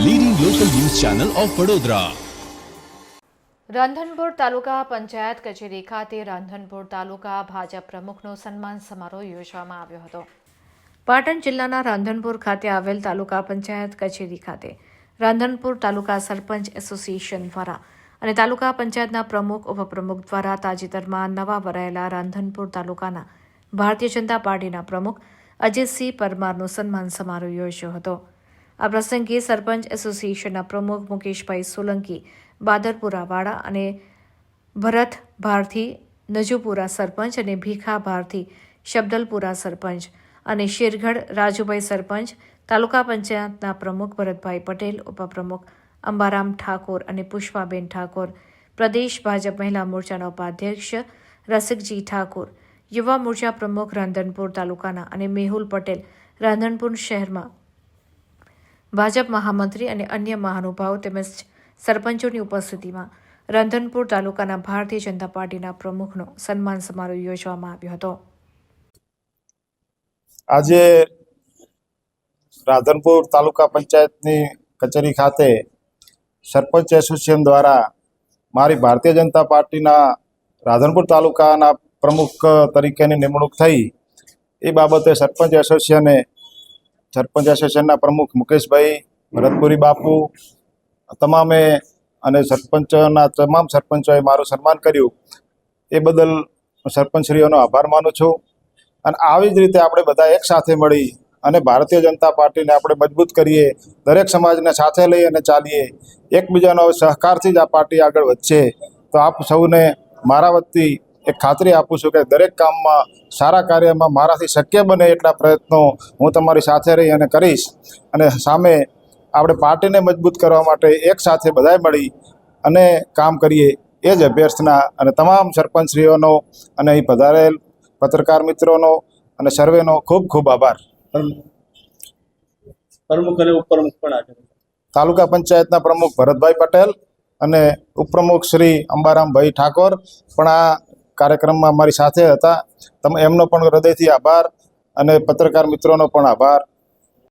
Channel of Vadodara Radhanpur taluka panchayat કચેરી ખાતે રાંધનપુર તાલુકા ભાજપ પ્રમુખનો સન્માન સમારોહ યોજવામાં આવ્યો હતો. પાટણ જિલ્લાના રાંધનપુર ખાતે આવેલ તાલુકા પંચાયત કચેરી ખાતે રાંધનપુર તાલુકા સરપંચ એસોસિએશન દ્વારા અને તાલુકા પંચાયતના પ્રમુખ, ઉપપ્રમુખ દ્વારા તાજેતરમાં નવા વરાયેલા રાંધનપુર તાલુકાના ભારતીય જનતા પાર્ટીના પ્રમુખ અજયસિંહ પરમારનો સન્માન સમારોહ યોજ્યો હતો. આ પ્રસંગે સરપંચ એસોસિએશનના પ્રમુખ મુકેશભાઈ સોલંકી, બાદરપુરા વાડા અને ભરત ભારથી, નજુપુરા સરપંચ અને ભીખા ભારથી, શબ્દલપુરા સરપંચ અને શેરગઢ રાજુભાઈ સરપંચ, તાલુકા પંચાયતના પ્રમુખ ભરતભાઈ પટેલ, ઉપપ્રમુખ અંબારામ ઠાકોર અને પુષ્પાબેન ઠાકોર, પ્રદેશ ભાજપ મહિલા મોરચાના ઉપાધ્યક્ષ રસિકજી ઠાકોર, યુવા મોરચા પ્રમુખ રાંધનપુર તાલુકાના અને મેહુલ પટેલ રાંધનપુર શહેરમાં ભાજપ મહામંત્રી અને અન્ય મહાનુભાવો તેમજ સરપંચોની ઉપસ્થિતિમાં રંધનપુર તાલુકાના ભારતીય જનતા પાર્ટીના પ્રમુખનો સન્માન સમારોહ યોજવામાં આવ્યો હતો. આજે રાધનપુર તાલુકા પંચાયતની કચેરી ખાતે સરપંચ એસોસિએશન દ્વારા મારી ભારતીય જનતા પાર્ટીના રાધનપુર તાલુકાના પ્રમુખ તરીકેની નિમણૂક થઈ. એ બાબતે સરપંચ એસોસિએશને સરપંચ એસોસિએશનના પ્રમુખ મુકેશભાઈ, ભરતપુરી બાપુ તમામે અને સરપંચના તમામ સરપંચોએ મારું સન્માન કર્યું. એ બદલ સરપંચશ્રીઓનો આભાર માનું છું. અને આવી જ રીતે આપણે બધા એક સાથે મળી અને ભારતીય જનતા પાર્ટીને આપણે મજબૂત કરીએ, દરેક સમાજને સાથે લઈ અને ચાલીએ, એકબીજાનો સહકારથી જ આ પાર્ટી આગળ વધશે. તો આપ સૌને મારા વતી એક ખાતરી આપું છું કે દરેક કામમાં સારા કાર્યમાં મારાથી શક્ય બને એટલા પ્રયત્નો હું તમારી સાથે રહી અને કરીશ. અને સામે આપણે પાર્ટીને મજબૂત કરવા માટે એક સાથે બધાએ મળી અને કામ કરીએ એ જ અભ્યર્થના અને તમામ સરપંચશ્રીઓનો અને અહીં પધારેલ પત્રકાર મિત્રોનો અને સર્વેનો ખૂબ ખૂબ આભાર. પ્રમુખ અને ઉપપ્રમુખ પણ હાજર તાલુકા પંચાયતના પ્રમુખ ભરતભાઈ પટેલ અને ઉપપ્રમુખ શ્રી અંબારામભાઈ ઠાકોર પણ આ કાર્યક્રમમાં અમારી સાથે હતા. તમે એમનો પણ હૃદયથી આભાર અને પત્રકાર મિત્રોનો પણ આભાર.